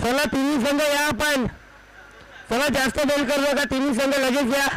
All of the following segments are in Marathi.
चला तिन्ही संघ या आपण. चला जास्त बेल करू नका तिन्ही संघ लगेच या.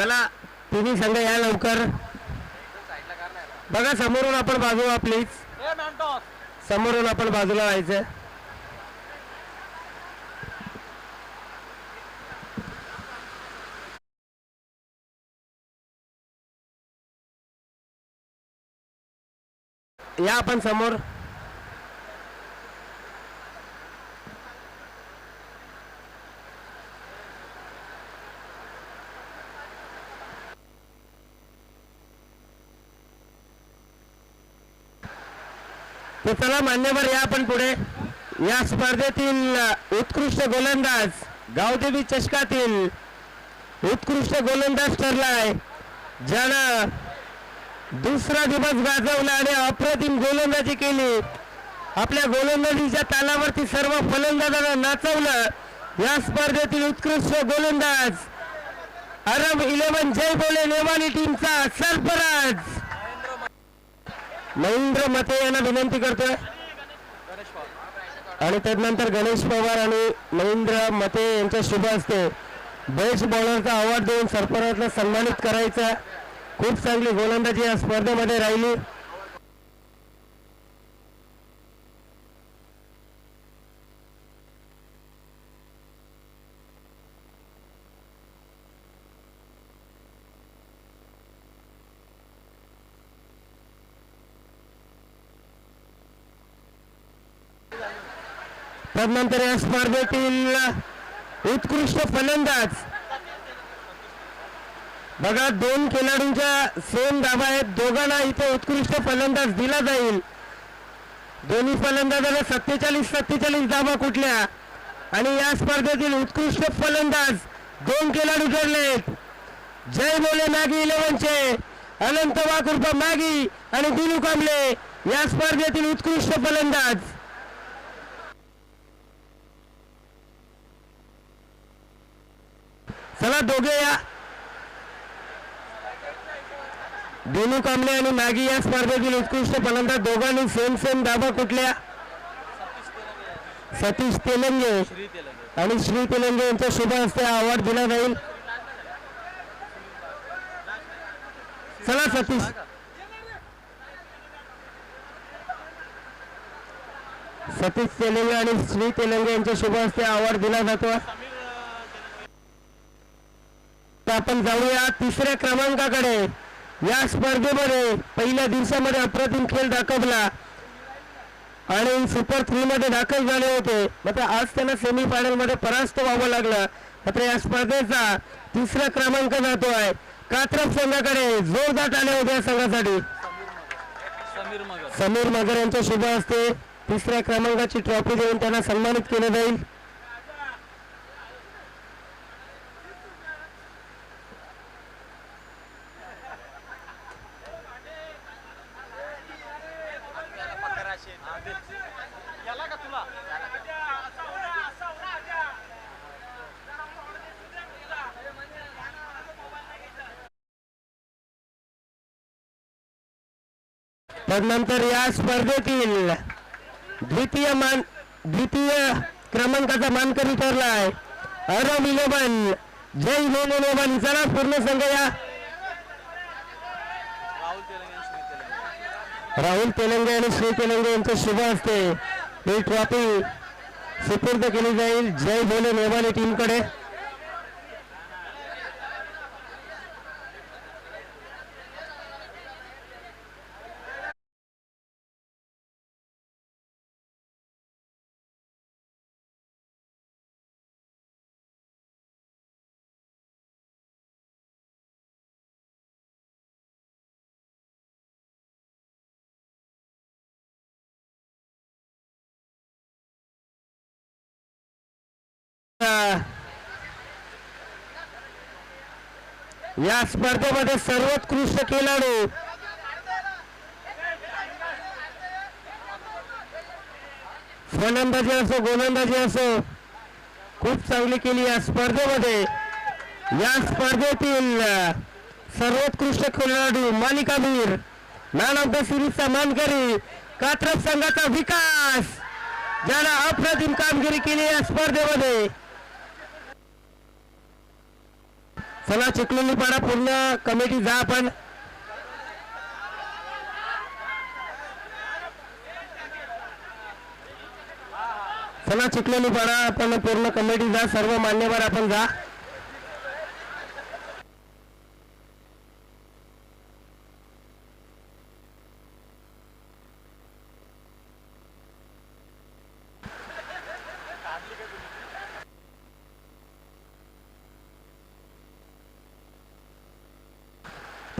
चला तुम्ही संघ या लवकर. बघा समोरून आपण बाजू प्लीज समोरून आपण बाजूला व्हायचं या आपण समोर. तर चला मान्यवर या आपण पुढे. या स्पर्धेतील उत्कृष्ट गोलंदाज गावदेवी चषकातील उत्कृष्ट गोलंदाज ठरलाय. ज्यानं दुसरा दिवस गाजवला आणि अप्रतिम गोलंदाजी केली. आपल्या गोलंदाजीच्या तालावरती सर्व फलंदाजांना नाचवलं. या स्पर्धेतील उत्कृष्ट गोलंदाज अरब इलेव्हन जय बोले नेमानी टीमचा सरफराज. महेंद्र मते यांना विनंती करतोय. आणि त्यानंतर गणेश पवार आणि महेंद्र मते यांच्या शुभ हस्ते बेस्ट बॉलरचा अवॉर्ड देऊन सरफराजला सन्मानित करायचा खूप चांगली गोलंदाजी या स्पर्धेमध्ये राहिली. त्यानंतर या स्पर्धेतील उत्कृष्ट फलंदाज. बघा दोन खेळाडूंच्या सेम धाबा आहेत. दोघांना इथे उत्कृष्ट फलंदाज दिला जाईल. दोन्ही फलंदाजाला सत्तेचाळीस सत्तेचाळीस धाबा कुठल्या? आणि या स्पर्धेतील उत्कृष्ट फलंदाज दोन खेळाडू ठरलेत. जय बोले मॅगी इलेव्हनचे. अनंत वाकुर्प मॅगी आणि दिलू कांबळे या स्पर्धेतील उत्कृष्ट फलंदाज. चला दोघे या. दिनू कांबळे आणि मॅगी या स्पर्धेतील उत्कृष्ट फलंदाज दोघांनी सेम सेम धाबा कुठल्या? सतीश तेलंगे. आणि श्री तेलंगे यांच्या शुभ हस्ते अवॉर्ड दिला जाईल. चला सतीश. सतीश तेलंगे आणि श्री तेलंगे यांच्या शुभ हस्ते अवॉर्ड दिला जातो. तर आपण जाऊया तिसऱ्या क्रमांकाकडे. या स्पर्धेमध्ये पहिल्या दिवसामध्ये अप्रतिम खेळ दाखवला. आणि सुपर थ्री मध्ये दाखल झाले होते. मात्र आज त्यांना सेमी फायनलमध्ये परास्त व्हावं लागलं. मात्र या स्पर्धेचा तिसरा क्रमांक जातोय. कात्रप संघाकडे जोरदार टाळे होते या संघासाठी. समीर मगर. समीर मगर यांच्या शुभ हस्ते तिसऱ्या क्रमांकाची ट्रॉफी देऊन त्यांना सन्मानित केलं जाईल. तदनंतर या स्पर्धेतील द्वितीय मान द्वितीय क्रमांकाचा मानकरी ठरलाय. Arab eleven Jai Bhole eleven चला पूर्ण संघ या. राहुल तेलंगे आणि श्री तेलंगे. यांचं शुभ असते ही ट्रॉफी सुपूर्द केली जाईल. जय भोले नेवाले टीमकडे या स्पर्धेमध्ये सर्वोत्कृष्ट खेळाडू. फलंदाजी असो गोलंदाजी असो खूप चांगली केली या स्पर्धेमध्ये. या स्पर्धेतील सर्वोत्कृष्ट खेळाडू मालिकावीर मॅन ऑफ द सिरीजचा मानकरी कात्रप संघाचा विकास ज्याला अप्रतिम कामगिरी केली या स्पर्धेमध्ये. चला चिखलोली पाडा पूर्ण कमिटी जा आपण. चला चिखलोली पाडा आपण पूर्ण कमिटी जा सर्व मान्यवर आपण जा.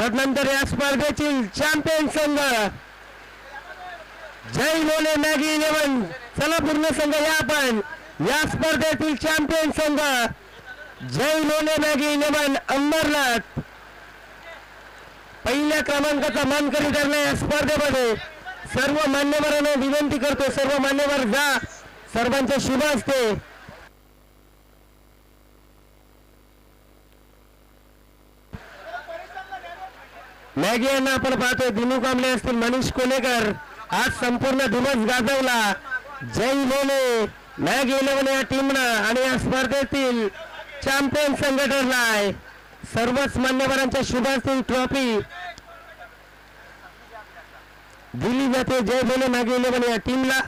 तदनंतर या स्पर्धेतील चॅम्पियन संघ. जय लोले मॅगी इलेव्हन चला पूर्ण संघ या आपण. या स्पर्धेतील चॅम्पियन संघ. जय लोले मॅगी इलेव्हन अंबरनाथ. पहिल्या क्रमांकाचा मानकरी ठरला या स्पर्धेमध्ये. सर्व मान्यवरांना विनंती करतो सर्व मान्यवर जा. सर्वांचे शुभ असते मॅगी यांना आपण पाहतोय. दिनू कांबळे असतील मनीष कोलेकर आज संपूर्ण दिवस गाजवला. जय लोले मॅग इलेव्हन या टीमनं आणि या स्पर्धेतील चॅम्पियन संघटनला आहे. सर्वच मान्यवरांच्या शुभासिंग ट्रॉफी दिली जाते. जय बोले मॅगी इलेव्हन या टीमला.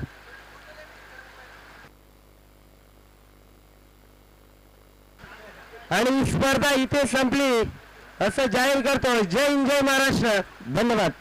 आणि स्पर्धा इथे संपली. असं जाहीर करतो जय हिंद जय महाराष्ट्र. धन्यवाद.